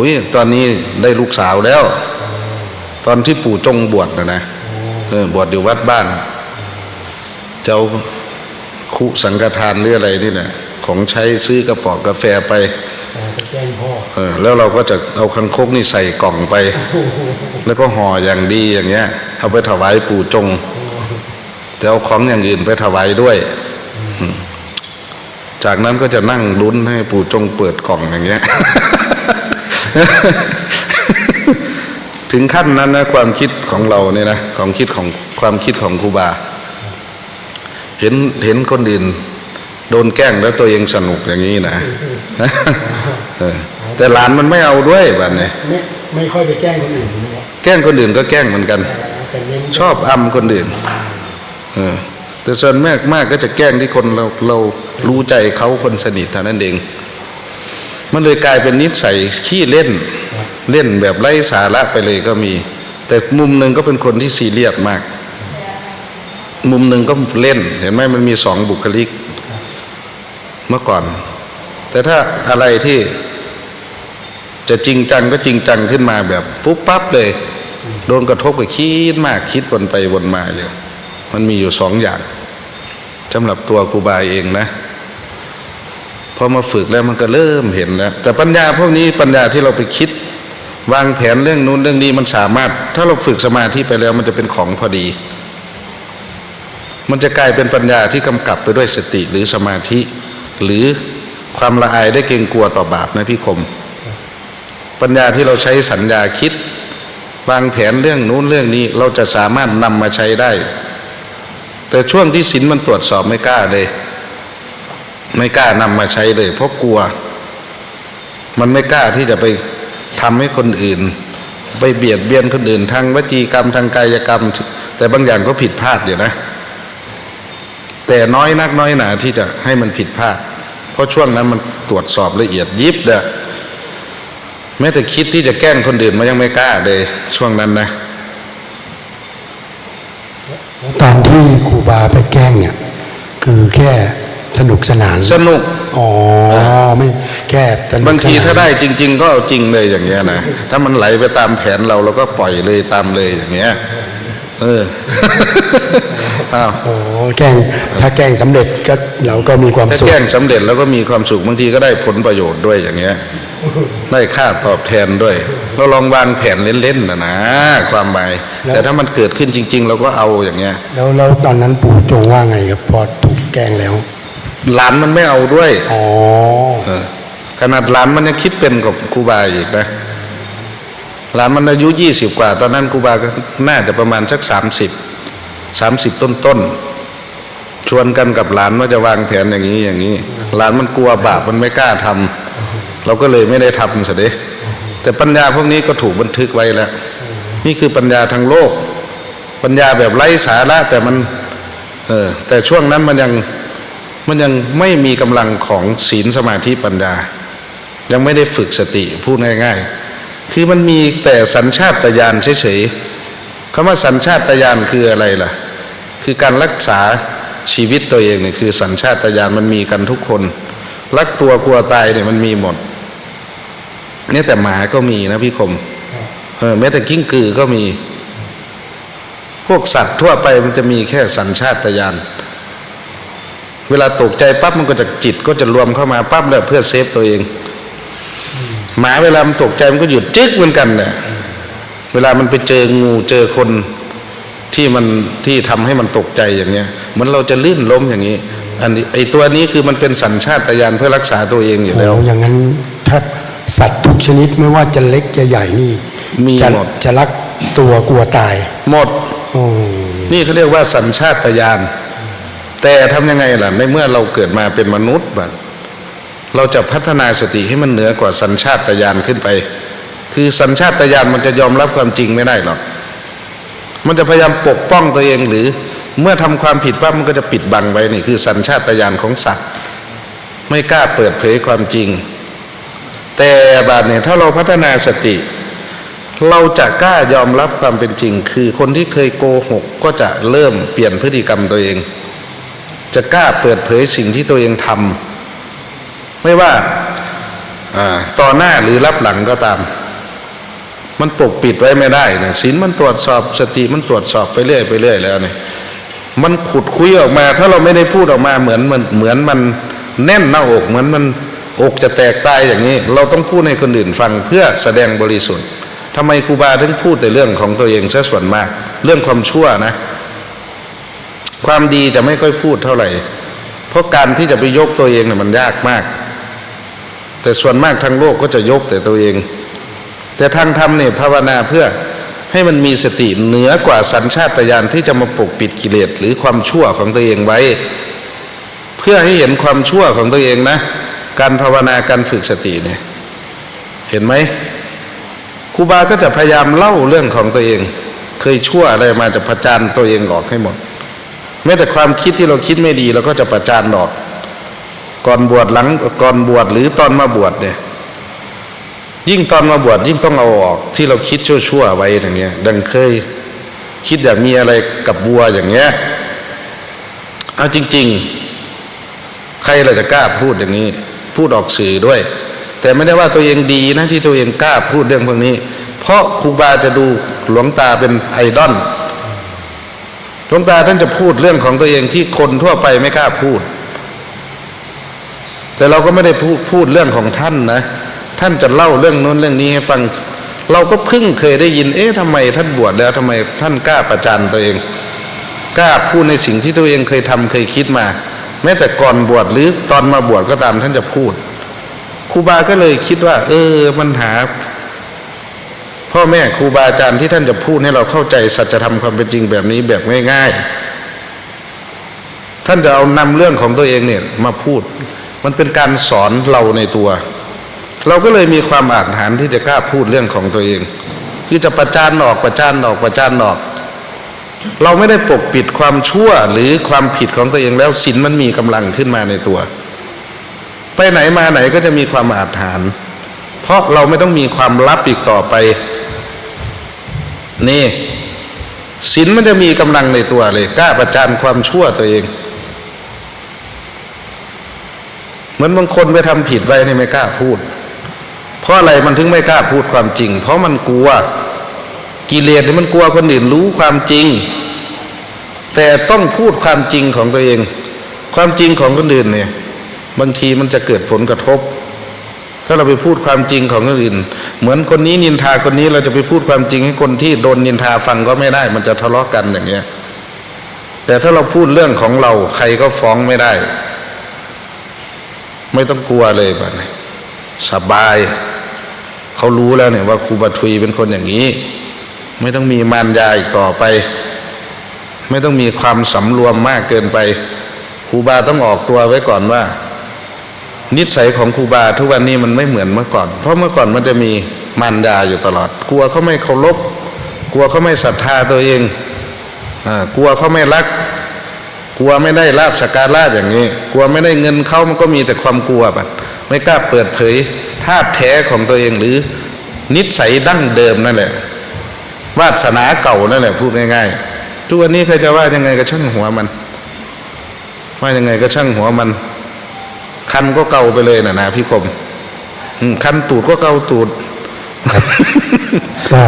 อุ้ยตอนนี้ได้ลูกสาวแล้ว ตอนที่ปู่จงบวชนะนะเออบวชอยู่วัดบ้าน เจ้าคุสังฆทานหรืออะไรนี่แหละของใช้ซื้อกระป๋องกาแฟไปอ๋อไปแกล้งพ่อเออแล้วเราก็จะเอาคังคกนี่ใส่กล่องไป แล้วก็ห่ออย่างดีอย่างเงี้ยเอาไปถวายปู่จงแต่เอาของอย่างอื่นไปถวายด้วยอืมจากนั้นก็จะนั่งลุ้นให้ปู่จงเปิดกล่องอย่างเงี้ย ถึงขั้นนั้นนะความคิดของเราเนี่ยนะความคิดของความคิดของครูบา เห็นเห็นคนอื่นโดนแกล้งแล้วตัวเองสนุกอย่างนี้นะเออแต่หลานมันไม่เอาด้วยแบบนี้ไม่ไม่ค่อยไปแกล้งคนอื่นนะครับแกล้งคนอื่นก็แกล้งเหมือนกันแต่เน้นชอบอำคนอื่นเออแต่ส่วนมากมากก็จะแกล้งที่คนเราเรารู้ใจเขาคนสนิทเท่านั้นเอง มันเลยกลายเป็นนิสัยขี้เล่น เล่นแบบไร้สาระไปเลยก็มี แต่มุมหนึ่งก็เป็นคนที่ซีเรียสมาก มุมหนึ่งก็เล่น เห็นไหมมันมีสองบุคลิก เมื่อก่อน แต่ถ้าอะไรที่จะจริงจังก็จริงจังขึ้นมาแบบปุ๊บปั๊บเลย โดนกระทบก็คิดมากคิดวนไปวนมาเลยมันมีอยู่สองอย่างสำหรับตัวครูบาเองนะ อมาฝึกแล้วมันก็เริ่มเห็นแล้วแต่ปัญญาพวกนี้ปัญญาที่เราไปคิด วางแผนเรื่องนู้นเรื่องนี้มันสามารถ ถ้าเราฝึกสมาธิไปแล้วมันจะเป็นของพอดี มันจะกลายเป็นปัญญาที่กำกับไปด้วยสติหรือสมาธิ หรือความละอายได้เกรงกลัวต่อบาปนะพี่คม ปัญญาที่เราใช้สัญญาคิด วางแผนเรื่องนู้นเรื่องนี้เราจะสามารถนำมาใช้ได้ แต่ช่วงที่ศีลมันตรวจสอบไม่กล้าเลย ไม่กล้านำมาใช้เลย เพราะกลัว มันไม่กล้าที่จะไปทำให้คนอื่น ไปเบียดเบียนคนอื่น ทางวจีกรรมทางกายกรรม แต่บางอย่างก็ผิดพลาดอยู่นะ แต่น้อยนักน้อยหนาที่จะให้มันผิดพลาด เพราะช่วงนั้นมันตรวจสอบละเอียดยิบเด้อแม้แต่คิดที่จะแกล้งคนอื่นมันยังไม่กล้าเลย ช่วงนั้นนะตอนที่ครูบาไปแกล้งเนี่ย คือแค่ สนุกสนาน สนุก อ๋อ ไม่แค่สนุกบางทีสนนถ้าได้จริง ๆ ก็เอาจริงเลยอย่างเงี้ยนะถ้ามันไหลไปตามแผนเราเราก็ปล่อยเลยตามเลยอย่างเงี้ยเอออ้าวโอ้แกล้งถ้าแกล้งสำเร็จก็เราก็มีความถ้าสุขแกล้งสำเร็จแล้วก็มีความสุขบางทีก็ได้ผลประโยชน์ด้วยอย่างเงี้ยได้ค่าตอบแทนด้วย เราลองวางแผนเล่นๆนะนะความหมายแต่ถ้ามันเกิดขึ้นจริง ๆ เราก็เอาอย่างเงี้ย แล้วแล้วตอนนั้นปู่จงว่าไงครับพอถูกแกล้งแล้ว หลานมันไม่เอาด้วยอ๋อเออขนาดหลานมันยังคิดเป็นกับครูบาอีกนะหลานมันอายุยี่สิบกว่า ตอนนั้นครูบาก็น่าจะประมาณสักสามสิบสามสิบต้นๆชวนกันกับหลานว่าจะวางแผนอย่างนี้อย่างนี้ หลานมันกลัวบาปมันไม่กล้าทำเราก็เลยไม่ได้ทำซะเด้แต่ปัญญาพวกนี้ก็ถูกบันทึกไว้แล้ว นี่คือปัญญาทางโลก ปัญญาแบบไร้สาระแต่มัน เออแต่ช่วงนั้นมันยัง มันยังไม่มีกำลังของศีลสมาธิปัญญา ยังไม่ได้ฝึกสติพูดง่าย ๆ คือมันมีแต่สัญชาตญาณเฉยๆคำว่าสัญชาตญาณคืออะไรล่ะ คือการรักษาชีวิตตัวเองเนี่ยคือสัญชาตญาณมันมีกันทุกคน รักตัวกลัวตายเนี่ยมันมีหมดเนี่ยแต่หมาก็มีนะพี่คมเออแม้แต่กิ้งกือก็มี พวกสัตว์ทั่วไปมันจะมีแค่สัญชาตญาณ เวลาตกใจปั๊บมันก็จะจิตก็จะรวมเข้ามาปั๊บแล้วเพื่อเซฟตัวเอง หมาเวลามันตกใจมันก็หยุดจึ๊กเหมือนกันเนี่ยเวลามันไปเจองูเจอคนที่มันที่ทำให้มันตกใจอย่างเงี้ยเหมือนเราจะลื่นล้มอย่างนี้ อันนี้ไอตัวนี้คือมันเป็นสัญชาตญาณเพื่อรักษาตัวเองอยู่โอ้แล้วอย่างนั้นถ้าสัตว์ทุกชนิดไม่ว่าจะเล็กจะใหญ่นี่มีจะหมดจะรักตัวกลัวตาย หมดโอ้นี่เขาเรียกว่าสัญชาตญาณ แต่ทำยังไงล่ะ ในเมื่อเราเกิดมาเป็นมนุษย์บัดเราจะพัฒนาสติให้มันเหนือกว่าสัญชาตญาณขึ้นไป คือสัญชาตญาณมันจะยอมรับความจริงไม่ได้หรอก มันจะพยายามปกป้องตัวเองหรือเมื่อทำความผิดปั๊บมันก็จะปิดบังไว้นี่คือสัญชาตญาณของสัตว์ ไม่กล้าเปิดเผยความจริง แต่บาดเนี่ยถ้าเราพัฒนาสติ เราจะกล้ายอมรับความเป็นจริง คือคนที่เคยโกหกก็จะเริ่มเปลี่ยนพฤติกรรมตัวเอง จะกล้าเปิดเผยสิ่งที่ตัวเองทำไม่ว่าต่อหน้าหรือรับหลังก็ตาม มันปกปิดไว้ไม่ได้นะศีลมันตรวจสอบสติมันตรวจสอบไปเรื่อยไปเรื่อยแล้วเนี่ยมันขุดคุยออกมา ถ้าเราไม่ได้พูดออกมาเหมือนมันเหมือนมันแน่นหน้าอกเหมือนมันอกจะแตกตายอย่างนี้ เราต้องพูดให้คนอื่นฟังเพื่อแสดงบริสุทธิ์ทำไมครูบาถึงพูดแต่เรื่องของตัวเองซะส่วนมาก เรื่องความชั่วนะ ความดีจะไม่ค่อยพูดเท่าไหร่ เพราะการที่จะไปยกตัวเองเนี่ยมันยากมาก แต่ส่วนมากทางโลกก็จะยกแต่ตัวเอง แต่ทางธรรมเนี่ยภาวนาเพื่อให้มันมีสติเหนือกว่าสัญชาตญาณที่จะมาปกปิดกิเลสหรือความชั่วของตัวเองไว้ เพื่อให้เห็นความชั่วของตัวเองนะ การภาวนาการฝึกสติเนี่ยเห็นไหมครูบาก็จะพยายามเล่าเรื่องของตัวเอง เคยชั่วอะไรมาจะประจานตัวเองออกให้หมด แม้แต่ความคิดที่เราคิดไม่ดีเราก็จะประจานออก ก่อนบวชหลังก่อนบวชหรือตอนมาบวชเนี่ย ยิ่งตอนมาบวชยิ่งต้องเอาออกที่เราคิดชั่วๆไว้อย่างเงี้ย ดังเคย คิดอยากมีอะไรกับบัวอย่างเงี้ยเอาจริง ๆ ใครเราจะกล้าพูดอย่างนี้ พูดออกสื่อด้วย แต่ไม่ได้ว่าตัวเองดีนะที่ตัวเองกล้าพูดเรื่องพวกนี้ เพราะครูบาจะดูหลวงตาเป็นไอดอล หลวงตาท่านจะพูดเรื่องของตัวเองที่คนทั่วไปไม่กล้าพูด แต่เราก็ไม่ได้พูดพูดเรื่องของท่านนะ ท่านจะเล่าเรื่องนู้นเรื่องนี้ให้ฟัง เราก็เพิ่งเคยได้ยิน เอ๊ะทำไมท่านบวชแล้วทำไมท่านกล้าประจานตัวเอง กล้าพูดในสิ่งที่ตัวเองเคยทำเคยคิดมา แม้แต่ก่อนบวชหรือตอนมาบวชก็ตามท่านจะพูดครูบาก็เลยคิดว่า เออมันหา พ่อแม่ครูบาอาจารย์ที่ท่านจะพูดให้เราเข้าใจสัจธรรมความเป็นจริงแบบนี้แบบง่ายๆ ท่านจะเอานำเรื่องของตัวเองเนี่ยมาพูด มันเป็นการสอนเราในตัว เราก็เลยมีความอาจหารที่จะกล้าพูดเรื่องของตัวเองคือจะประจานออกประจานออกประจานออก เราไม่ได้ปกปิดความชั่วหรือความผิดของตัวเองแล้วศีลมันมีกำลังขึ้นมาในตัว ไปไหนมาไหนก็จะมีความอาจหาร เพราะเราไม่ต้องมีความลับอีกต่อไป นี่ศีลมันจะมีกำลังในตัวเลยกล้าประจานความชั่วตัวเอง เหมือนบางคนไปทำผิดไว้นี่ไม่กล้าพูด เพราะอะไรมันถึงไม่กล้าพูดความจริง เพราะมันกลัวกิเลสนี่มันกลัวคนอื่นรู้ความจริง แต่ต้องพูดความจริงของตัวเอง ความจริงของคนอื่นเนี่ย บางทีมันจะเกิดผลกระทบ ถ้าเราไปพูดความจริงของคนอื่น เหมือนคนนี้นินทาคนนี้เราจะไปพูดความจริงให้คนที่โดนนินทาฟังก็ไม่ได้ มันจะทะเลาะกันอย่างเงี้ย แต่ถ้าเราพูดเรื่องของเราใครก็ฟ้องไม่ได้ ไม่ต้องกลัวเลยบัดนี้สบาย เขารู้แล้วเนี่ยว่าครูบาทุยเป็นคนอย่างนี้ ไม่ต้องมีมารยาอีกต่อไป ไม่ต้องมีความสำรวมมากเกินไปครูบาต้องออกตัวไว้ก่อนว่า นิสัยของครูบาทุกวันนี้มันไม่เหมือนเมื่อก่อน เพราะเมื่อก่อนมันจะมีมารดาอยู่ตลอด กลัวเขาไม่เคารพกลัวเขาไม่ศรัทธาตัวเองอ่ากลัวเขาไม่รัก กลัวไม่ได้ลาบสกการะอย่างนี้ กลัวไม่ได้เงินเขามันก็มีแต่ความกลัวบัดไม่กล้าเปิดเผยธาตุแท้ของตัวเองหรือนิสัยดั้งเดิมนั่นแหละวาสนาเก่านั่นแหละพูดง่ายๆทุกวันนี้ใครจะว่ายังไงก็ช่างหัวมัน ว่ายังไงก็ช่างหัวมัน คันก็เกาไปเลยนะนะพี่คมอืมคันตูดก็เกาตูดก็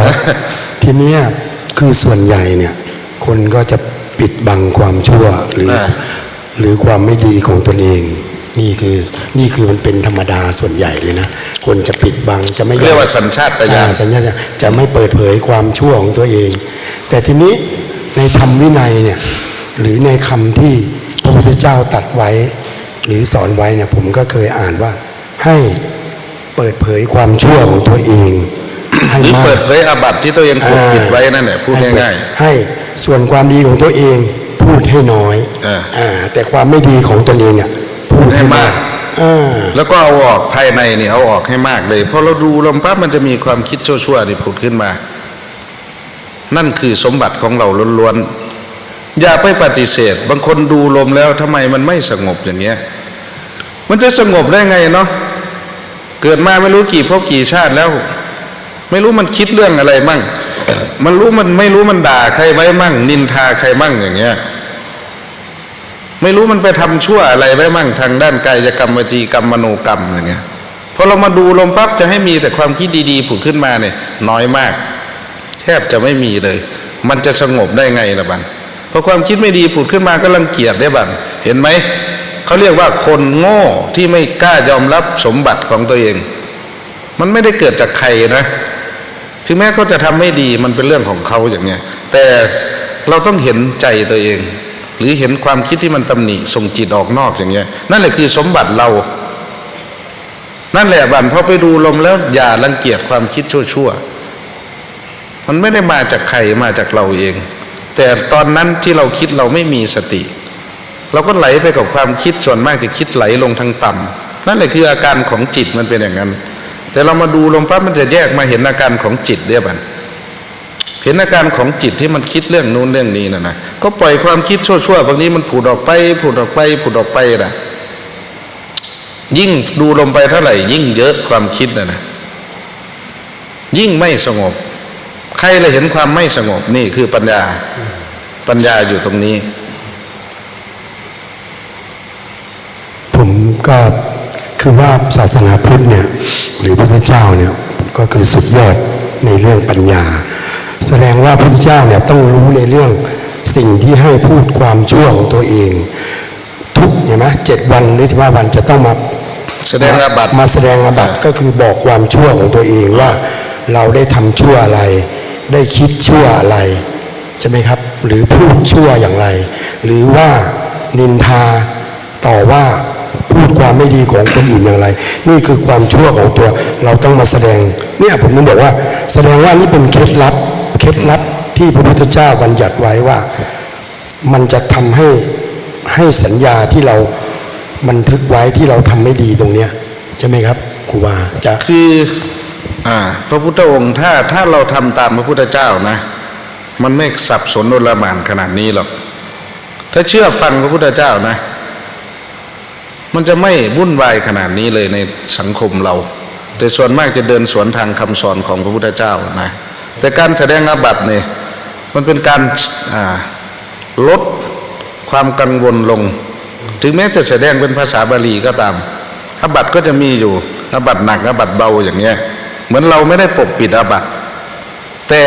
ทีเนี้ยคือส่วนใหญ่เนี่ย คนก็จะปิดบังความชั่วหรืออ่าหรือความไม่ดีของตนเอง นี่คือนี่คือมันเป็นธรรมดาส่วนใหญ่เลยนะคนจะปิดบังจะไม่อมเรียกว่าสัญชาตญาณอ่สัญญาณจะไม่เปิดเผยความชั่วของตัวเอง แต่ทีนี้ในธรรมวินัยเนี่ย หรือในคำที่พระพุทธเจ้าตรัดไว้ หรือสอนไว้เนี่ยผมก็เคยอ่านว่า ให้เปิดเผยความชั่วของตัวเอง ให้หรือมากเปิดเผยอาบัติที่ตัวเองปกปิดไว้นั่นแหละพูดให้เปิง่ายให้ส่วนความดีของตัวเองพูดให้น้อยอ่าอ่าแต่ความไม่ดีของตนเองอะพูดให้มากอ่าๆแล้วก็เอาออกภายในนี่เอาออกให้มากเลย เพราะเราดูลมปั๊บมันจะมีความคิดชั่วๆนี่ผุดขึ้นมา นั่นคือสมบัติของเราล้วนๆ อย่าไปปฏิเสธ บางคนดูลมแล้วทำไมมันไม่สงบอย่างเงี้ย มันจะสงบได้ไงเนาะเกิดมาไม่รู้กี่ภพกี่ชาติแล้ว ไม่รู้มันคิดเรื่องอะไรมั่ง มันรู้มันไม่รู้มันด่าใครไว้มั่ง นินทาใครมั่งอย่างเงี้ย ไม่รู้มันไปทำชั่วอะไรไว้มั่งทางด้านกายกรรมวจีกรรมมโนกรรมอย่างเงี้ยพอเรามาดูลมปั๊บจะให้มีแต่ความคิดดีๆผุดขึ้นมาเนี่ย น้อยมาก แทบจะไม่มีเลย มันจะสงบได้ไงล่ะบัน พอความคิดไม่ดีผุดขึ้นมาก็รังเกียจได้บันเห็นไหมเขาเรียกว่าคนโง่ที่ไม่กล้ายอมรับสมบัติของตัวเอง มันไม่ได้เกิดจากใครนะถึงแม้เขาจะทำไม่ดีมันเป็นเรื่องของเขาอย่างเนี้ยแต่เราต้องเห็นใจตัวเอง หรือเห็นความคิดที่มันตำหนิส่งจิตออกนอกอย่างเงี้ย นั่นแหละคือสมบัติเรา นั่นแหละบันพอไปดูลมแล้วอย่ารังเกียจความคิดชั่วๆมันไม่ได้มาจากใครมาจากเราเอง แต่ตอนนั้นที่เราคิดเราไม่มีสติ เราก็ไหลไปกับความคิดส่วนมากจะคิดไหลลงทางต่ำนั่นแหละคืออาการของจิตมันเป็นอย่างนั้น แต่เรามาดูลงปั๊บมันจะแยกมาเห็นอาการของจิตเดียบันเห็นอาการของจิตที่มันคิดเรื่องนู้นเรื่องนี้นะนะก็ปล่อยความคิดชั่วๆบางนี้มันผุดออกไปผุดออกไปผุดออกไปนะยิ่งดูลงไปเท่าไหร่ ยิ่งเยอะความคิดนะนะยิ่งไม่สงบ ใครเลยเห็นความไม่สงบนี่คือปัญญา ปัญญาอยู่ตรงนี้ ผมก็คือว่าศาสนาพุทธเนี่ยหรือพระพุทธเจ้าเนี่ยก็คือสุดยอดในเรื่องปัญญา แสดงว่าพระพุทธเจ้าเนี่ยต้องรู้ในเรื่องสิ่งที่ให้พูดความชั่วของตัวเอง ทุกเห็นไหมเจ็ดวันหรือสิบห้าวันจะต้องมาแสดงอาบัติมาแสดงอาบัติก็คือบอกความชั่วของตัวเองว่าเราได้ทำชั่วอะไร ได้คิดชั่วอะไรใช่ไหมครับ หรือพูดชั่วอย่างไร หรือว่านินทาต่อว่าพูดความไม่ดีของคนอื่นอย่างไร นี่คือความชั่วของตัวเราต้องมาแสดงเนี่ยผมนึกบอกว่า แสดงว่านี่เป็นเคล็ดลับเคล็ดลับที่พระพุทธเจ้าบัญญัติไว้ว่า มันจะทำให้ให้สัญญาที่เราบันทึกไว้ที่เราทำไม่ดีตรงเนี้ยใช่ไหมครับครูบาจะคือ พระพุทธองค์ถ้าถ้าเราทำตามพระพุทธเจ้านะ มันไม่สับสนโอลหมานขนาดนี้หรอก ถ้าเชื่อฟังพระพุทธเจ้านะ มันจะไม่วุ่นวายขนาดนี้เลยในสังคมเรา แต่ส่วนมากจะเดินสวนทางคำสอนของพระพุทธเจ้านะ แต่การแสดงอาบัติเนี่ยมันเป็นการอ่าลดความกังวลลง ถึงแม้จะแสดงเป็นภาษาบาลีก็ตามอาบัติก็จะมีอยู่อาบัติหนักอาบัติเบาอย่างเงี้ย มือนเราไม่ได้ปกปิดอาบัติ แต่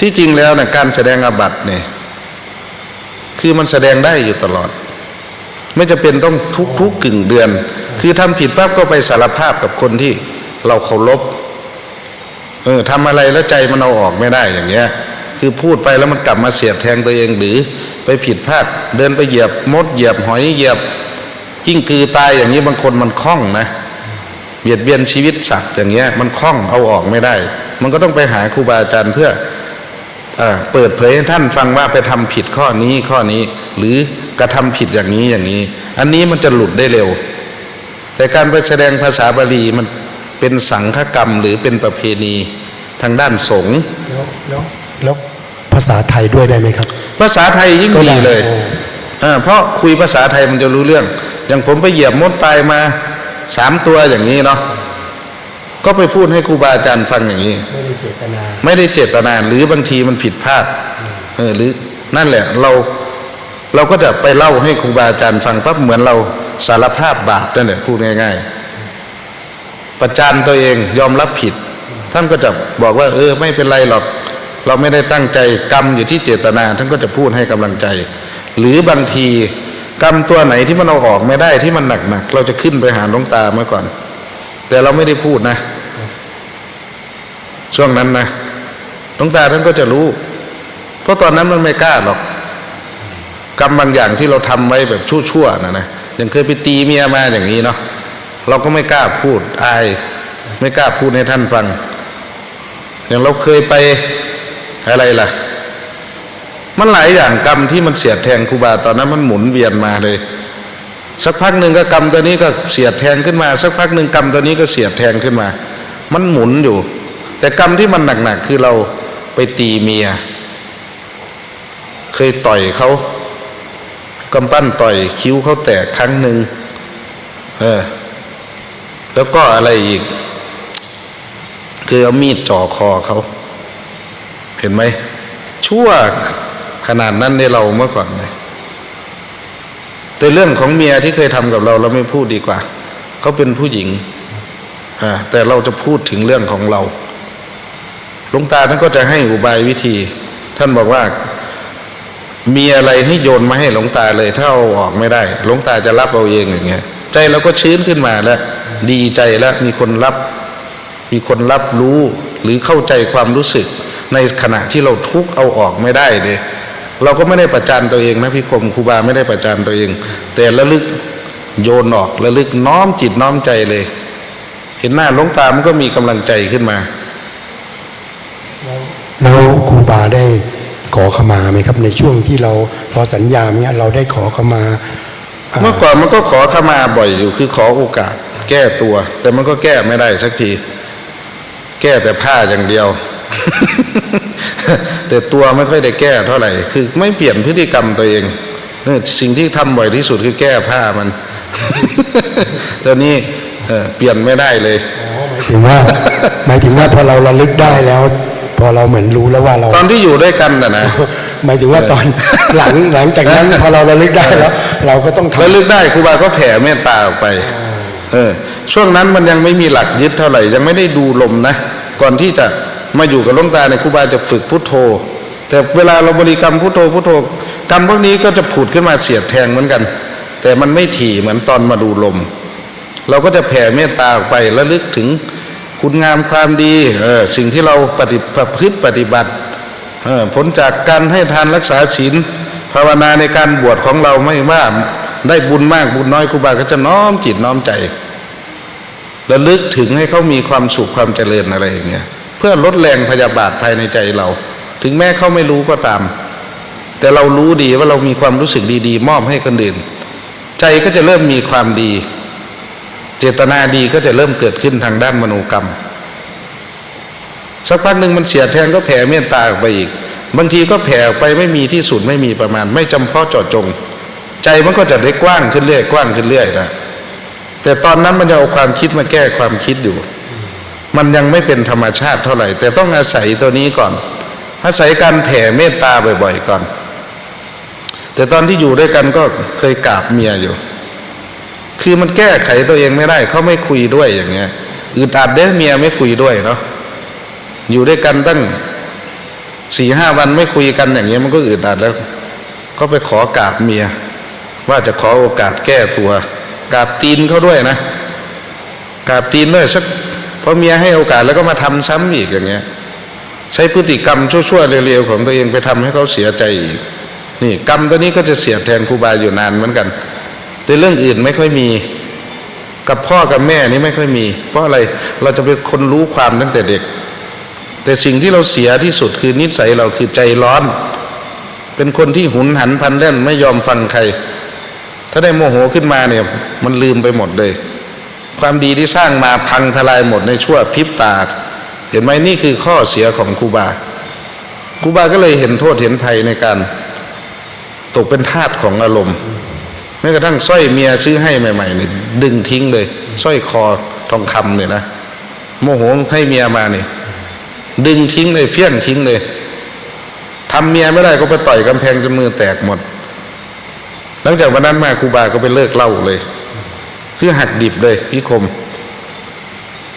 ที่จริงแล้วนี่ยการแสดงอาบัติเนี่ยคือมันแสดงได้อยู่ตลอด ไม่จะเป็นต้องทุกทุกกึ่งเดือน คือทำผิดปั๊บก็ไปสารภาพกับคนที่เราเคารพเออทำอะไรแล้วใจมันเอาออกไม่ได้อย่างเงี้ย คือพูดไปแล้วมันกลับมาเสียดแทงตัวเองหรือไปผิดพลาดเดินไปเหยียบมดเหยียบหอยเหยียบกิ้งกือตายอย่างนี้บางคนมันคล่องนะ เบียดเบียนชีวิตสัตว์อย่างเงี้ยมันคล่องเอาออกไม่ได้ มันก็ต้องไปหาครูบาอาจารย์เพื่อเอ่อเปิดเผยให้ท่านฟังว่าไปทำผิดข้อนี้ข้อนี้ หรือกระทำผิดอย่างนี้อย่างนี้ อันนี้มันจะหลุดได้เร็ว แต่การไปแสดงภาษาบาลีมันเป็นสังฆกรรม หรือเป็นประเพณีทางด้านสงฆ์แล้วแล้วแล้วภาษาไทยด้วยได้ไหมครับ ภาษาไทยยิ่งก็ได้ดีเลยโอ้เออเพราะคุยภาษาไทยมันจะรู้เรื่อง อย่างผมไปเหยียบมดตายมา สามตัวอย่างนี้เนาะก็ไปพูดให้ครูบาอาจารย์ฟังอย่างนี้ ไม่ได้เจตนา ไม่ได้เจตนา หรือบางทีมันผิดพลาดเออหรือนั่นแหละ เรา เราก็จะไปเล่าให้ครูบาอาจารย์ฟังปั๊บเหมือนเราสารภาพบาปนั่นแหละพูดง่าย ๆ ประจานตัวเองยอมรับผิด ท่านก็จะบอกว่า เออ ไม่เป็นไรหรอก เราไม่ได้ตั้งใจกรรมอยู่ที่เจตนา ท่านก็จะพูดให้กำลังใจ หรือบางที กรรมตัวไหนที่มันเอาออกไม่ได้ที่มันหนักๆเราจะขึ้นไปหาหลวงตาเมื่อก่อน แต่เราไม่ได้พูดนะ ช่วงนั้นนะหลวงตาท่านก็จะรู้ เพราะตอนนั้นมันไม่กล้าหรอก กรรมบางอย่างที่เราทำไว้แบบชั่วๆนะนะอย่างเคยไปตีเมียมาอย่างนี้เนาะเราก็ไม่กล้าพูดอาย ไม่กล้าพูดให้ท่านฟัง อย่างเราเคยไปอะไรล่ะ มันหลายอย่างกรรมที่มันเสียดแทงครูบาตอนนั้นมันหมุนเวียนมาเลย สักพักหนึ่งก็กรรมตัวนี้ก็เสียดแทงขึ้นมา สักพักหนึ่งกรรมตัวนี้ก็เสียดแทงขึ้นมา มันหมุนอยู่ แต่กรรมที่มันหนักๆคือเราไปตีเมีย เคยต่อยเขากำปั้นต่อยคิ้วเขาแตกครั้งหนึ่งเออแล้วก็อะไรอีก คือเอามีดจ่อคอเขา เห็นไหมชั่ว ขนาดนั้นในเราเมื่อก่อนเลยแต่เรื่องของเมียที่เคยทำกับเราเราไม่พูดดีกว่าเขาเป็นผู้หญิงอ่าแต่เราจะพูดถึงเรื่องของเราหลวงตาท่านก็จะให้อุบายวิธี ท่านบอกว่า มีอะไรให้โยนมาให้หลวงตาเลย ถ้าเอาออกไม่ได้หลวงตาจะรับเอาเองอย่างเงี้ย ใจเราก็ชื้นขึ้นมาแล้ว ดีใจแล้วมีคนรับ มีคนรับรู้หรือเข้าใจความรู้สึก ในขณะที่เราทุกข์เอาออกไม่ได้เลย เราก็ไม่ได้ประจานตัวเองนะพี่คมครูบาไม่ได้ประจานตัวเอง แต่ระลึกโยนออกระลึกน้อมจิตน้อมใจเลย เห็นหน้าหลวงตามันก็มีกำลังใจขึ้นมาแล้วครูบาได้ขอขมาไหมครับ ในช่วงที่เราพอสัญญาเนี้ยเราได้ขอขมาอ่าเมื่อก่อนมันก็ขอเข้ามาบ่อยอยู่คือขอโอกาส แก้ตัว แต่มันก็แก้ไม่ได้สักที แก้แต่ผ้าอย่างเดียว แต่ตัวไม่ค่อยได้แก้เท่าไหร่ คือไม่เปลี่ยนพฤติกรรมตัวเองเนี่ยสิ่งที่ทำบ่อยที่สุดคือแก้ผ้ามันตอนนี้เออเปลี่ยนไม่ได้เลยหมายถึงว่าหมายถึงว่าพอเราระลึกได้แล้ว พอเราเหมือนรู้แล้วว่าเรา ตอนที่อยู่ด้วยกันน่ะนะหมายถึงว่าตอนหลังหลังจากนั้นพอเราระลึกได้แล้ว เราก็ต้องทำระลึกได้ครูบาก็แผ่เมตตาออกไป เออ ช่วงนั้นมันยังไม่มีหลักยึดเท่าไหร่ ยังไม่ได้ดูลมนะก่อนที่จะ มาอยู่กับหลวงตาเนี่ยครูบาจะฝึกพุทโธ แต่เวลาเราบริกรรมพุทโธพุทโธกรรมพวกนี้ก็จะผุดขึ้นมาเสียดแทงเหมือนกัน แต่มันไม่ถี่เหมือนตอนมาดูลม เราก็จะแผ่เมตตาออกไประลึกถึงคุณงามความดีเออสิ่งที่เราปฏิประพฤติปฏิบัติเออผลจากการให้ทานรักษาศีลภาวนาในการบวชของเราไม่ว่าได้บุญมากบุญน้อยครูบาก็จะน้อมจิตน้อมใจระลึกถึงให้เขามีความสุขความเจริญอะไรอย่างเงี้ย พื่อลดแรงพยาบาทภายในใจเรา ถึงแม้เขาไม่รู้ก็ตาม แต่เรารู้ดีว่าเรามีความรู้สึกดีๆ มอบให้คนอื่น ใจก็จะเริ่มมีความดี เจตนาดีก็จะเริ่มเกิดขึ้นทางด้านมโนกรรม สักพักหนึ่งมันเสียแทงก็แผ่เมตตาออกไปอีก บางทีก็แผ่ไปไม่มีที่สุดไม่มีประมาณ ไม่จำเพาะเจาะจง ใจมันก็จะได้กว้างขึ้นเรื่อยกว้างขึ้นเรื่อยนะแต่ตอนนั้นมันจะเอาความคิดมาแก้ความคิดอยู่ มันยังไม่เป็นธรรมชาติเท่าไหร่ แต่ต้องอาศัยตัวนี้ก่อน อาศัยการแผ่เมตตาบ่อย ๆ ก่อน แต่ตอนที่อยู่ด้วยกันก็เคยกราบเมียอยู่ คือมันแก้ไขตัวเองไม่ได้เขาไม่คุยด้วยอย่างเงี้ยอึดอัดเด้เมียไม่คุยด้วยเนาะอยู่ด้วยกันตั้งสี่ห้าวันไม่คุยกันอย่างเงี้ยมันก็อึดอัดแล้วก็ไปขอกราบเมีย ว่าจะขอโอกาสแก้ตัวกราบตีนเขาด้วยนะกราบตีนด้วยสัก พอเมียให้โอกาสแล้วก็มาทำซ้ำอีกอย่างเงี้ย ใช้พฤติกรรมชั่วๆเร็วๆของตัวเองไปทำให้เขาเสียใจอีกนี่กรรมตัวนี้ก็จะเสียแทนครูบาอยู่นานเหมือนกัน แต่เรื่องอื่นไม่ค่อยมี กับพ่อกับแม่นี่ไม่ค่อยมี เพราะอะไรเราจะเป็นคนรู้ความตั้งแต่เด็ก แต่สิ่งที่เราเสียที่สุดคือนิสัยเราคือใจร้อน เป็นคนที่หุนหันพันแล่นไม่ยอมฟังใคร ถ้าได้โมโหขึ้นมาเนี่ย มันลืมไปหมดเลย ความดีที่สร้างมาพังทลายหมดในชั่วพริบตา เห็นไหมนี่คือข้อเสียของครูบาครูบาก็เลยเห็นโทษเห็นภัยในการตกเป็นทาสของอารมณ์แม้กระทั่งสร้อยเมียซื้อให้ใหม่ๆนี่ดึงทิ้งเลยสร้อยคอทองคำเนี่ยนะโมโหให้เมียมานี่ดึงทิ้งเลยเฟี้ยงทิ้งเลยทำเมียไม่ได้ก็ไปต่อยกำแพงจนมือแตกหมด หลังจากวันนั้นมาครูบาก็ไปเลิกเล้าเลย คือหักดิบเลยพี่คม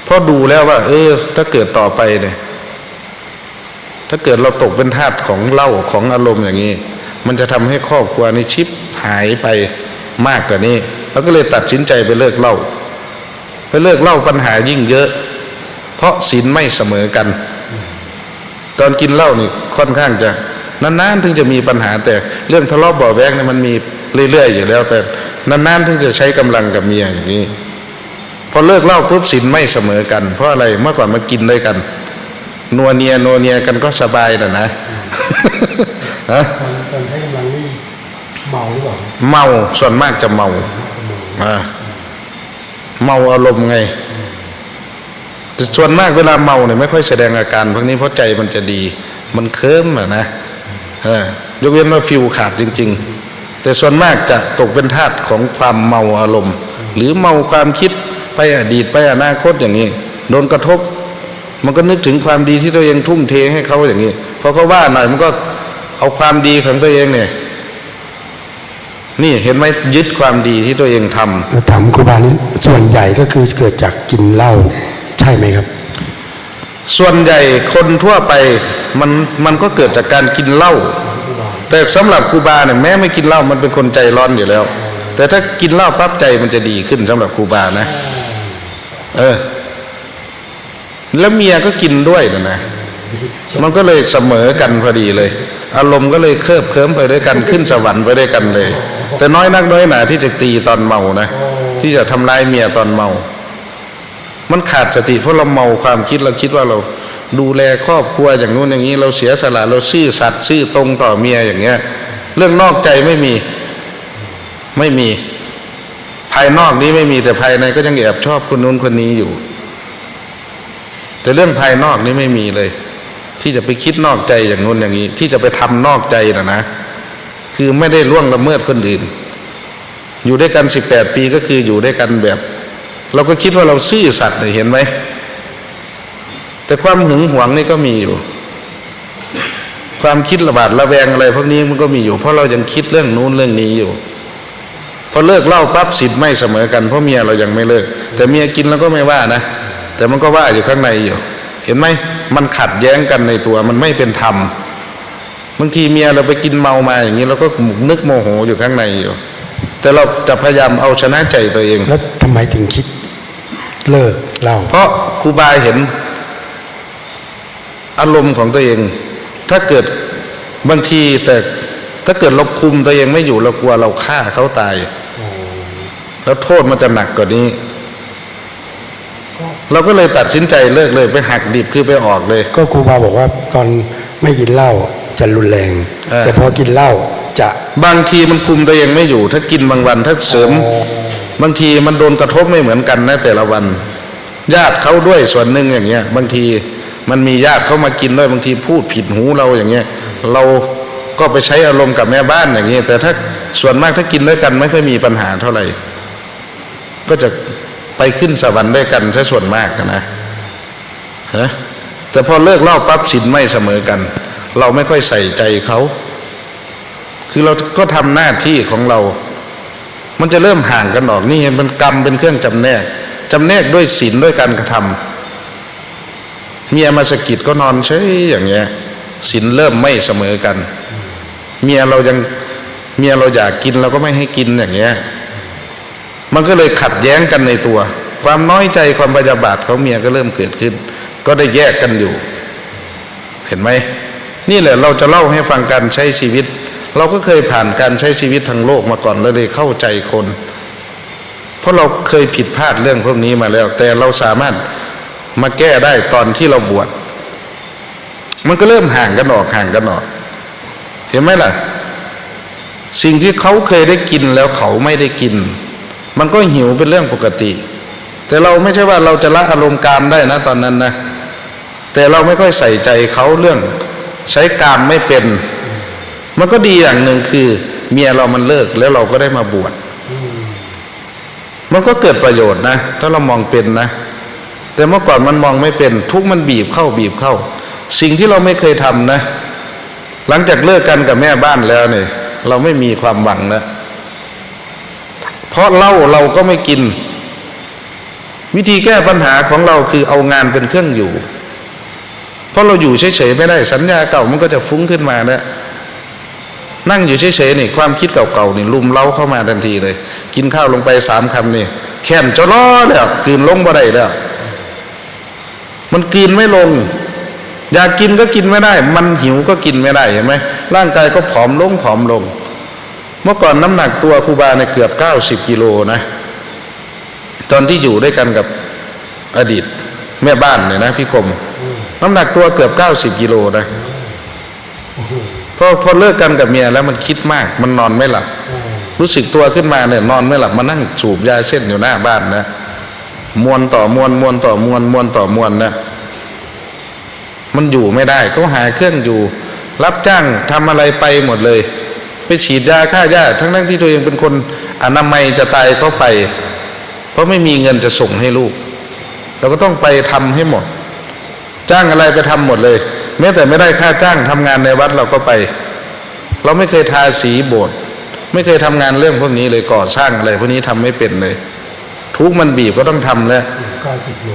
เพราะดูแล้วว่า เออ ถ้าเกิดต่อไปเนี่ย ถ้าเกิดเราตกเป็นทาสของเหล้าของอารมณ์อย่างนี้ มันจะทำให้ครอบครัวในชิปหายไปมากกว่านี้แล้วก็เลยตัดสินใจไปเลิกเหล้าไปเลิกเหล้าปัญหายิ่งเยอะ เพราะศีลไม่เสมอกัน ตอนกินเหล้านี่ค่อนข้างจะนานๆถึงจะมีปัญหาแต่เรื่องทะเลาะเบาแวงเนี่ยมันมี เรื่อยๆอยู่แล้ว แต่นานๆถึงจะใช้กำลังกับเมียอย่างนี้ พอเลิกเหล้าปุ๊บศีลไม่เสมอกัน เพราะอะไรเมื่อก่อนมากินด้วยกันนัวเนียนัวเนียกันก็สบายนะนะฮะตอนใช้กำลังนี่เมาหรือเปล่าเมาส่วนมากจะเมาอ่าเมาอารมณ์ไงแต่ส่วนมากเวลาเมาเนี่ยไม่ค่อยแสดงอาการพวกนี้เพราะใจมันจะดี มันเคิมอะนะเออยกเว้นว่าฟิวขาดจริง ๆ แต่ส่วนมากจะตกเป็นทาสของความเมาอารมณ์ หรือเมาความคิดไปอดีตไปอนาคตอย่างนี้โดนกระทบ มันก็นึกถึงความดีที่ตัวเองทุ่มเทให้เขาอย่างนี้พอเขาว่าหน่อยมันก็เอาความดีของตัวเองเนี่ยนี่เห็นไหมยึดความดีที่ตัวเองทำถามครูบานี่ส่วนใหญ่ก็คือเกิดจากกินเหล้าช่ไหมครับ ส่วนใหญ่คนทั่วไปมันมันก็เกิดจากการกินเหล้า แต่สำหรับครูบาเนี่ยแม้ไม่กินเหล้ามันเป็นคนใจร้อนอยู่แล้ว แต่ถ้ากินเหล้าปั๊บใจมันจะดีขึ้นสำหรับครูบานะ เออ แล้วเมียก็กินด้วยนะนะมันก็เลยเสมอกันพอดีเลย อารมณ์ก็เลยเคลิบเคลิ้มไปด้วยกันขึ้นสวรรค์ไปด้วยกันเลย แต่น้อยนักน้อยหนาที่จะตีตอนเมานะที่จะทำร้ายเมียตอนเมา มันขาดสติเพราะเราเมาความคิดเราคิดว่าเรา ดูแลครอบครัวอย่างนู้นอย่างนี้เราเสียสละเราซื่อสัตย์ซื่อตรงต่อเมียอย่างเงี้ย เรื่องนอกใจไม่มีไม่มี ภายนอกนี้ไม่มีแต่ภายในก็ยังแอบชอบคนนู้นคนนี้อยู่ แต่เรื่องภายนอกนี้ไม่มีเลย ที่จะไปคิดนอกใจอย่างนู้นอย่างนี้ ที่จะไปทำนอกใจนะนะ คือไม่ได้ล่วงละเมิดคนอื่น อยู่ด้วยกันสิบแปดปีก็คืออยู่ด้วยกันแบบ เราก็คิดว่าเราซื่อสัตย์เห็นไหม แต่ความหึงหวงนี่ก็มีอยู่ ความคิดระบาดระแวงอะไรพวกนี้มันก็มีอยู่ เพราะเรายังคิดเรื่องนู้นเรื่องนี้อยู่พอเลิกเหล่าปั๊บสิทธิ์ไม่เสมอกันเพราะเมียเรายังไม่เลิก แต่เมียกินแล้วก็ไม่ว่านะแต่มันก็ว่าอยู่ข้างในอยู่ เห็นไหมมันขัดแย้งกันในตัวมันไม่เป็นธรรมบางทีเมียเราไปกินเมามาอย่างนี้เราก็นึกโมโหอยู่ข้างในอยู่ แต่เราจะพยายามเอาชนะใจตัวเอง แล้วทำไมถึงคิดเลิกเหล้าเพราะครูบาเห็น อารมณ์ของตัวเอง ถ้าเกิดบางทีแต่ถ้าเกิดเราคุมตัวเองไม่อยู่เรากลัวเราฆ่าเขาตายแล้วโทษมันจะหนักกว่านี้ เราก็เลยตัดสินใจเลิกเลยไปหักดิบคือไปออกเลย ก็ครูบาบอกว่าตอนไม่กินเหล้าจะรุนแรงเออแต่พอกินเหล้าจะบางทีมันคุมตัวเองไม่อยู่ ถ้ากินบางวันถ้าเสริม บางทีมันโดนกระทบไม่เหมือนกันนะแต่ละวัน ญาติเขาด้วยส่วนหนึ่งอย่างเงี้ย บางที มันมีญาติเขามากินด้วยบางทีพูดผิดหูเราอย่างเงี้ยเราก็ไปใช้อารมณ์กับแม่บ้านอย่างเงี้ยแต่ถ้าส่วนมากถ้ากินด้วยกันไม่ค่อยมีปัญหาเท่าไหร่ ก็จะไปขึ้นสวรรค์ด้วยกันซะส่วนมากนะฮะแต่พอเลิกเล่าปั๊บสินไม่เสมอกัน เราไม่ค่อยใส่ใจเขาคือเราก็ทำหน้าที่ของเรา มันจะเริ่มห่างกันออกนี่มันกรรมเป็นเครื่องจำแนกจำแนกด้วยศีลด้วยการกระทำ เมียมาสกิดก็นอนเฉยอย่างเงี้ยศีลเริ่มไม่เสมอกัน เมียเรายังเมียเราอยากกินเราก็ไม่ให้กินอย่างเงี้ย มันก็เลยขัดแย้งกันในตัว ความน้อยใจความพยาบาทของเมียก็เริ่มเกิดขึ้น ก็ได้แยกกันอยู่ เห็นไหมนี่แหละเราจะเล่าให้ฟังการใช้ชีวิต เราก็เคยผ่านการใช้ชีวิตทางโลกมาก่อนแล้วเลยเข้าใจคน เพราะเราเคยผิดพลาดเรื่องพวกนี้มาแล้ว แต่เราสามารถ มาแก้ได้ตอนที่เราบวชมันก็เริ่มห่างกันออกห่างกันออก เห็นไหมล่ะ สิ่งที่เขาเคยได้กินแล้วเขาไม่ได้กิน มันก็หิวเป็นเรื่องปกติ แต่เราไม่ใช่ว่าเราจะละอารมณ์กามได้นะตอนนั้นนะ แต่เราไม่ค่อยใส่ใจเขาเรื่อง ใช้กามไม่เป็น มันก็ดีอย่างหนึ่งคือ เมียเรามันเลิกแล้วเราก็ได้มาบวชมันก็เกิดประโยชน์นะ ถ้าเรามองเป็นนะ แต่เมื่อก่อนมันมองไม่เป็น ทุกมันบีบเข้าบีบเข้า สิ่งที่เราไม่เคยทำนะ หลังจากเลิกกันกับแม่บ้านแล้วเนี่ย เราไม่มีความหวังแล้วเพราะเหล้าเราก็ไม่กิน วิธีแก้ปัญหาของเราคือเอางานเป็นเครื่องอยู่ เพราะเราอยู่เฉยๆไม่ได้สัญญาเก่ามันก็จะฟุ้งขึ้นมานะนั่งอยู่เฉยๆนี่ความคิดเก่าๆนี่ลุมเล้าเข้ามาทันทีเลย กินข้าวลงไปสามคำนี่แค้นจะล้อแล้วกลืนลงบ่ได้แล้ว มันกลืนไม่ลง อยากกินก็กินไม่ได้ มันหิวก็กินไม่ได้เห็นไหมร่างกายก็ผอมลงผอมลง เมื่อก่อนน้ำหนักตัวครูบาในเกือบเก้าสิบกิโลนะ ตอนที่อยู่ด้วยกันกับอดีตแม่บ้านเนี่ยนะพี่คม น้ำหนักตัวเกือบเก้าสิบกิโลนะพอพอเลิกกันกับเมียแล้วมันคิดมาก มันนอนไม่หลับ รู้สึกตัวขึ้นมาเนี่ยนอนไม่หลับมานั่งสูบยาเส้นอยู่หน้าบ้านนะมวนต่อมวนมวนต่อมวนมวนต่อมวนนะ มันอยู่ไม่ได้เขาหาเครื่องอยู่ รับจ้างทำอะไรไปหมดเลย ไปฉีดยาฆ่าหญ้าทั้งทั้งๆที่ตัวเองเป็นคนอนามัยจะตายก็ไปเพราะไม่มีเงินจะส่งให้ลูก เราก็ต้องไปทำให้หมด จ้างอะไรไปทำหมดเลยแม้แต่ไม่ได้ค่าจ้างทำงานในวัดเราก็ไป เราไม่เคยทาสีโบสถ์ไม่เคยทำงานเรื่องพวกนี้เลยก่อสร้างอะไรพวกนี้ทำไม่เป็นเลย ทุกข์มันบีบก็ต้องทำแล้วเก้าสิบโล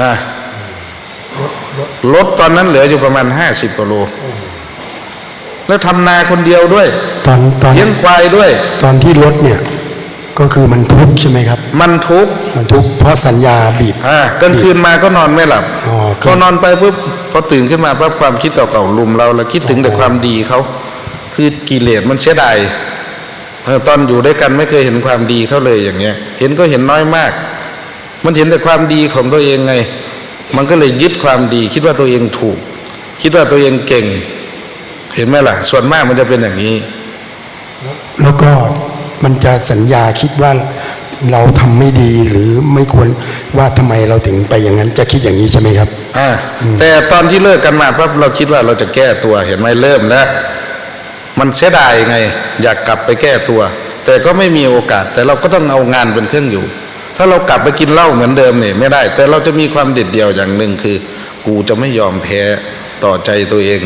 อะ รถตอนนั้นเหลืออยู่ประมาณห้าสิบกิโล แล้วทำนาคนเดียวด้วย ตอนตอนเลี้ยงควายด้วย ตอนที่รถเนี่ย ก็คือมันทุกข์ใช่ไหมครับ มันทุกข์มันทุกข์เพราะสัญญาบีบอ่ากลางคืนมาก็นอนไม่หลับอ๋อคพรับอนอนไปปุ๊บพอตื่นขึ้นมาปั๊บความคิดเก่าๆลุมเราแล้วคิดถึงแต่ความดีเขาคือกิเลสมันเสียดายเออตอนอยู่ด้วยกันไม่เคยเห็นความดีเขาเลยอย่างเงี้ย เห็นก็เห็นน้อยมาก มันเห็นแต่ความดีของตัวเองไง มันก็เลยยึดความดี คิดว่าตัวเองถูก คิดว่าตัวเองเก่ง เห็นไหมล่ะ ส่วนมากมันจะเป็นอย่างนี้ แล้วก็มันจะสัญญาคิดว่าเราทำไม่ดีหรือไม่ควรว่าทำไมเราถึงไปอย่างนั้น จะคิดอย่างนี้ใช่ไหมครับอ่าแต่ตอนที่เลิกกันมาปั๊บเราคิดว่าเราจะแก้ตัวเห็นไหมเริ่มแล้วมันเสียดายไง อยากกลับไปแก้ตัว แต่ก็ไม่มีโอกาส แต่เราก็ต้องเอางานเป็นเครื่องอยู่ ถ้าเรากลับไปกินเหล้าเหมือนเดิมเนี่ยไม่ได้ แต่เราจะมีความเด็ดเดี่ยวอย่างหนึ่งคือ กูจะไม่ยอมแพ้ต่อใจตัวเอง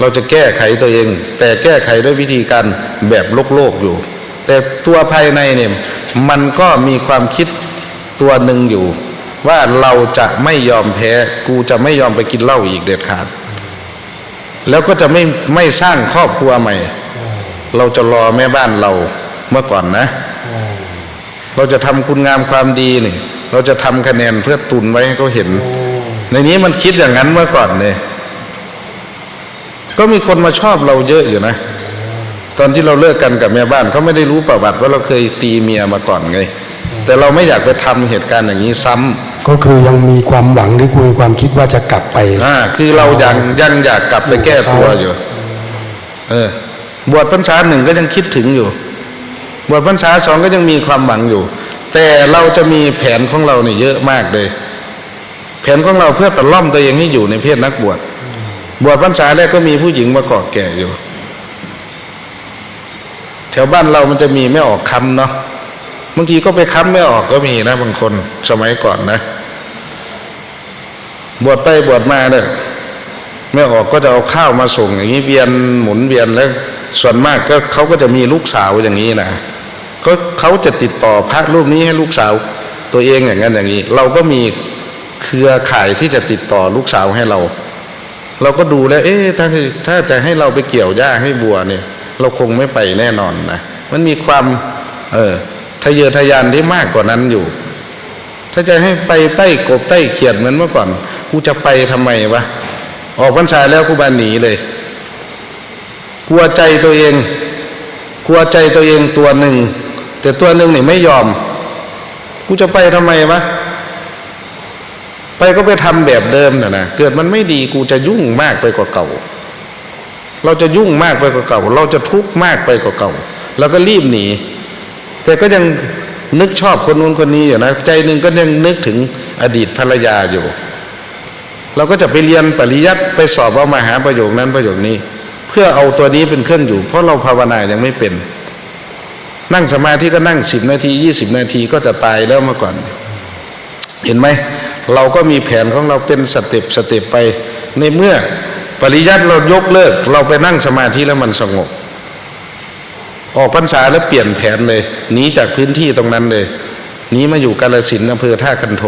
เราจะแก้ไขตัวเอง แต่แก้ไขด้วยวิธีการแบบโลกโลกอยู่ แต่ตัวภายในเนี่ยมันก็มีความคิดตัวหนึ่งอยู่ ว่าเราจะไม่ยอมแพ้ กูจะไม่ยอมไปกินเหล้าอีกเด็ดขาด แล้วก็จะไม่ไม่สร้างครอบครัวใหม่ เราจะรอแม่บ้านเราเมื่อก่อนนะ เราจะทำคุณงามความดีนี่เราจะทำคะแนนเพื่อตุนไว้ให้เขาเห็น ในนี้มันคิดอย่างนั้นเมื่อก่อนเนี่ยก็มีคนมาชอบเราเยอะอยู่นะ ตอนที่เราเลิกกันกับแม่บ้านเขาไม่ได้รู้ประวัติว่าเราเคยตีเมียมาก่อนไง แต่เราไม่อยากไปทำเหตุการณ์อย่างนี้ซ้ำก็คือยังมีความหวังหรือมีความคิดว่าจะกลับไปอ่าคือเรายังยังอยากกลับไปแก้ตัวอยู่ เออบวชพรรษาหนึ่งก็ยังคิดถึงอยู่ บวชพรรษาสองก็ยังมีความหวังอยู่ แต่เราจะมีแผนของเราเนี่ยเยอะมากเลย แผนของเราเพื่อตะล่อมตัวเองให้อยู่ในเพศนักบวชบวชพรรษาแรกก็มีผู้หญิงมาเกาะแก่อยู่ แถวบ้านเรามันจะมีไม่ออกคำเนาะบางทีก็ไปค้ำไม่ออกก็มีนะบางคนสมัยก่อนนะ บวชไปบวชมาเนี่ยไม่ออกก็จะเอาข้าวมาส่ง อย่างนี้เวียนหมุนเวียนแล้ว ส่วนมากก็เขาก็จะมีลูกสาวอย่างนี้นะก็เขาจะติดต่อพระรูปนี้ให้ลูกสาวตัวเองอย่างนั้นอย่างนี้ เราก็มีเครือข่ายที่จะติดต่อลูกสาวให้เรา เราก็ดูแล้ว เอ๊ะถ้าถ้าจะให้เราไปเกี่ยวหญ้าให้บัวเนี่ย เราคงไม่ไปแน่นอนนะมันมีความเออทะเยอทะยานที่มากกว่านั้นอยู่ ถ้าจะให้ไปใต้กบใต้เขียดเหมือนเมื่อก่อน กูจะไปทำไมวะ ออกพรรษาแล้วกูบานหนีเลย กลัวใจตัวเอง กลัวใจตัวเองตัวหนึ่ง แต่ตัวหนึ่งนี่ไม่ยอม กูจะไปทำไมวะไปก็ไปทำแบบเดิมน่ะนะเกิดมันไม่ดีกูจะยุ่งมากไปกว่าเก่า เราจะยุ่งมากไปกว่าเก่า เราจะทุกข์มากไปกว่าเก่าเราก็รีบหนี แต่ก็ยังนึกชอบคนนู้นคนนี้อยู่นะใจหนึ่งก็ยังนึกถึงอดีตภรรยาอยู่ เราก็จะไปเรียนปริยัติไปสอบเอามาหาประโยคนั้นประโยคนี้ พื่อเอาตัวนี้เป็นเครื่องอยู่ เพราะเราภาวนายังไม่เป็น นั่งสมาธิก็นั่งสิบนาทียี่สิบนาทีก็จะตายแล้วมื่อก่อน เห็นไหม เราก็มีแผนของเราเป็นสเต็ปสเต็ปไป ในเมื่อปริยัติเรายกเลิก เราไปนั่งสมาธิแล้วมันสงบ ออกพรรษาแล้วเปลี่ยนแผนเลยหนีจากพื้นที่ตรงนั้นเลยหนีมาอยู่กาลสินอำเภอท่าคันโท